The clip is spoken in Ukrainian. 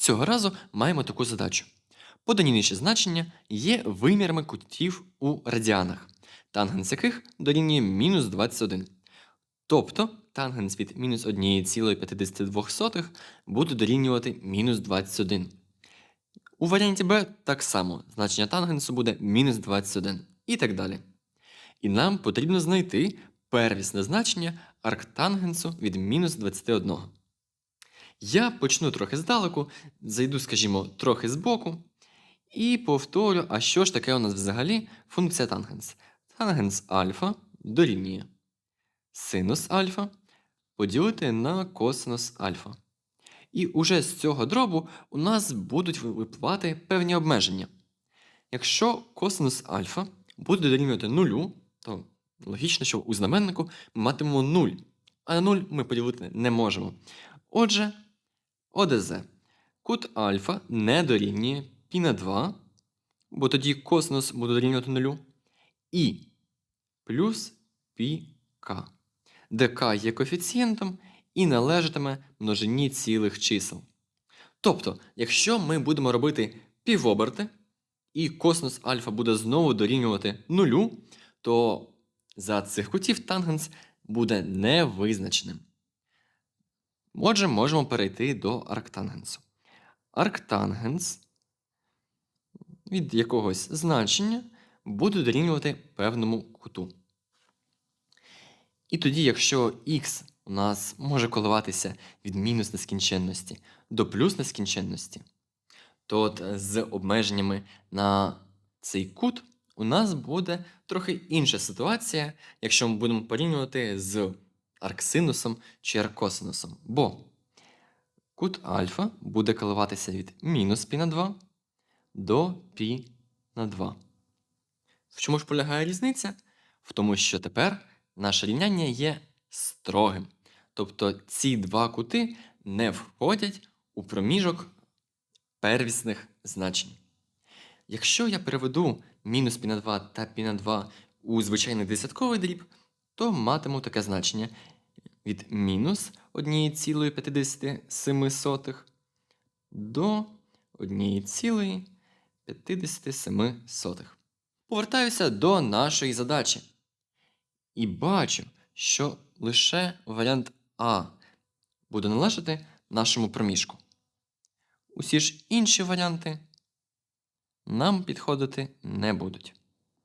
Цього разу маємо таку задачу. Подані нижче значення є вимірами кутів у радіанах, тангенс яких дорівнює мінус 21. Тобто тангенс від мінус 1,52 буде дорівнювати мінус 21. У варіанті Б так само значення тангенсу буде мінус 21 і так далі. І нам потрібно знайти первісне значення арктангенсу від мінус 21. Я почну трохи здалеку, зайду, скажімо, трохи збоку, і повторю, а що ж таке у нас взагалі функція тангенс. Тангенс альфа дорівнює синус альфа поділити на косинус альфа. І уже з цього дробу у нас будуть випливати певні обмеження. Якщо косинус альфа буде дорівнювати нулю, то логічно, що у знаменнику ми матимемо 0, а 0 ми поділити не можемо. Отже, ОДЗ. Кут альфа не дорівнює π на 2, бо тоді косинус буде дорівнювати нулю, і плюс πk, де k є коефіцієнтом і належатиме множині цілих чисел. Тобто, якщо ми будемо робити півоберти, і косинус альфа буде знову дорівнювати нулю, то за цих кутів тангенс буде невизначеним. Отже, можемо перейти до арктангенсу. Арктангенс від якогось значення буде дорівнювати певному куту. І тоді, якщо х у нас може коливатися від мінус нескінченності до плюс нескінченності, то от з обмеженнями на цей кут у нас буде трохи інша ситуація, якщо ми будемо порівнювати з арксинусом чи аркосинусом, бо кут альфа буде коливатися від мінус пі на 2 до пі на 2. В чому ж полягає різниця? В тому, що тепер наше рівняння є строгим. Тобто ці два кути не входять у проміжок первісних значень. Якщо я переведу мінус пі на 2 та пі на 2 у звичайний десятковий дріб, то матиму таке значення від мінус 1,57 до 1,57. Повертаюся до нашої задачі. І бачу, що лише варіант А буде належати нашому проміжку. Усі ж інші варіанти нам підходити не будуть.